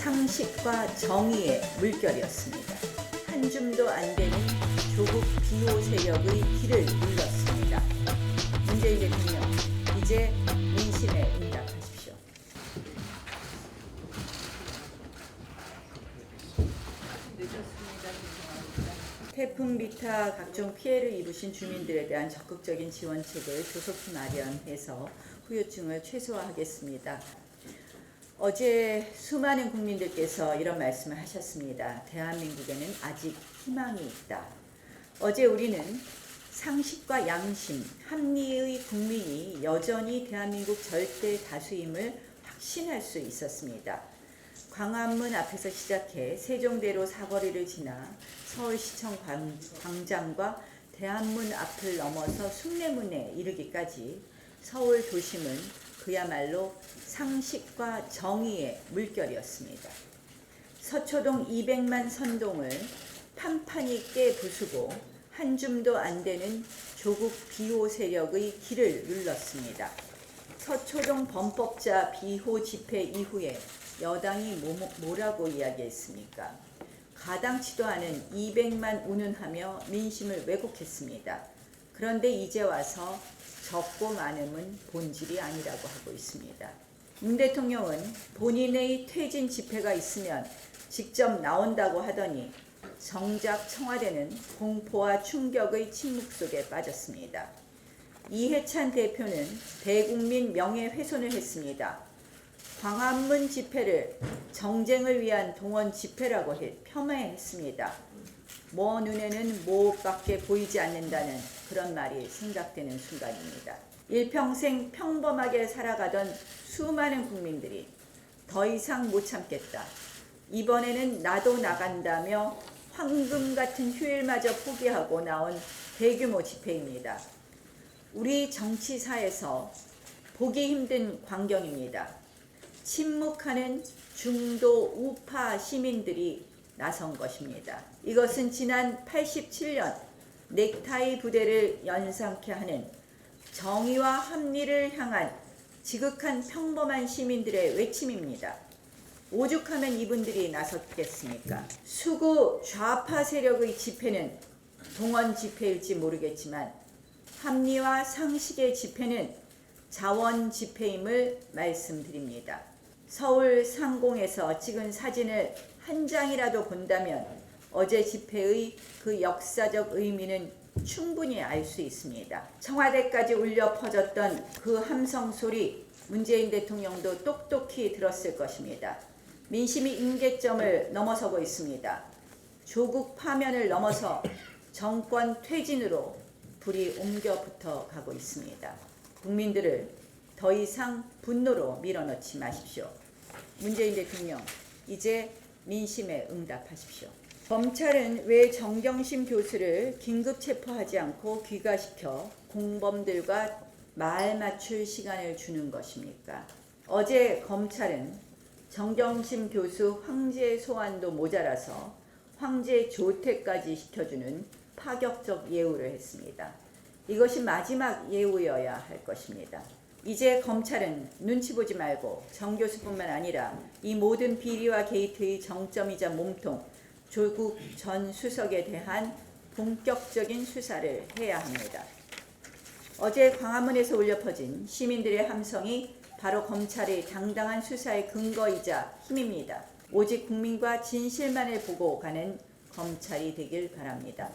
상식과 정의의 물결이었습니다. 한 줌도 안 되는 조국 비호 세력의 길을 눌렀습니다. 문재인 대통령, 이제 민심에 응답하십시오. 태풍 비타 각종 피해를 입으신 주민들에 대한 적극적인 지원책을 조속히 마련해서 후유증을 최소화하겠습니다. 어제 수많은 국민들께서 이런 말씀을 하셨습니다. 대한민국에는 아직 희망이 있다. 어제 우리는 상식과 양심, 합리의 국민이 여전히 대한민국 절대 다수임을 확신할 수 있었습니다. 광화문 앞에서 시작해 세종대로 사거리를 지나 서울시청 광- 광장과 대한문 앞을 넘어서 숭례문에 이르기까지 서울 도심은 그야말로 상식과 정의의 물결이었습니다. 서초동 200만 선동을 판판히 깨 부수고 한 줌도 안 되는 조국 비호 세력의 길을 눌렀습니다. 서초동 범법자 비호 집회 이후에 여당이 뭐, 뭐라고 이야기했습니까? 가당치도 않은 200만 운운하며 민심을 왜곡했습니다. 그런데 이제 와서 적고 많음은 본질이 아니라고 하고 있습니다. 문 대통령은 본인의 퇴진 집회가 있으면 직접 나온다고 하더니 정작 청와대는 공포와 충격의 침묵 속에 빠졌습니다. 이해찬 대표는 대국민 명예훼손을 했습니다. 광화문 집회를 정쟁을 위한 동원 집회라고 해 폄하했습니다. 뭐 눈에는 뭐밖에 보이지 않는다는 그런 말이 생각되는 순간입니다. 일평생 평범하게 살아가던 수많은 국민들이 더 이상 못 참겠다. 이번에는 나도 나간다며 황금 같은 휴일마저 포기하고 나온 대규모 집회입니다. 우리 정치사에서 보기 힘든 광경입니다. 침묵하는 중도 우파 시민들이 나선 것입니다. 이것은 지난 87년 넥타이 부대를 연상케 하는 정의와 합리를 향한 지극한 평범한 시민들의 외침입니다. 오죽하면 이분들이 나섰겠습니까? 수구 좌파 세력의 집회는 동원 집회일지 모르겠지만 합리와 상식의 집회는 자원 집회임을 말씀드립니다. 서울 상공에서 찍은 사진을 한 장이라도 본다면 어제 집회의 그 역사적 의미는 충분히 알 수 있습니다. 청와대까지 울려 퍼졌던 그 함성 소리 문재인 대통령도 똑똑히 들었을 것입니다. 민심이 임계점을 넘어서고 있습니다. 조국 파면을 넘어서 정권 퇴진으로 불이 옮겨 붙어 가고 있습니다. 국민들을 더 이상 분노로 밀어넣지 마십시오. 문재인 대통령, 이제 민심에 응답하십시오. 검찰은 왜 정경심 교수를 긴급 체포하지 않고 귀가시켜 공범들과 말 맞출 시간을 주는 것입니까? 어제 검찰은 정경심 교수 황제 소환도 모자라서 황제 조퇴까지 시켜주는 파격적 예우를 했습니다. 이것이 마지막 예우여야 할 것입니다. 이제 검찰은 눈치 보지 말고 정 교수뿐만 아니라 이 모든 비리와 게이트의 정점이자 몸통 조국 전 수석에 대한 본격적인 수사를 해야 합니다. 어제 광화문에서 울려 퍼진 시민들의 함성이 바로 검찰의 당당한 수사의 근거이자 힘입니다. 오직 국민과 진실만을 보고 가는 검찰이 되길 바랍니다.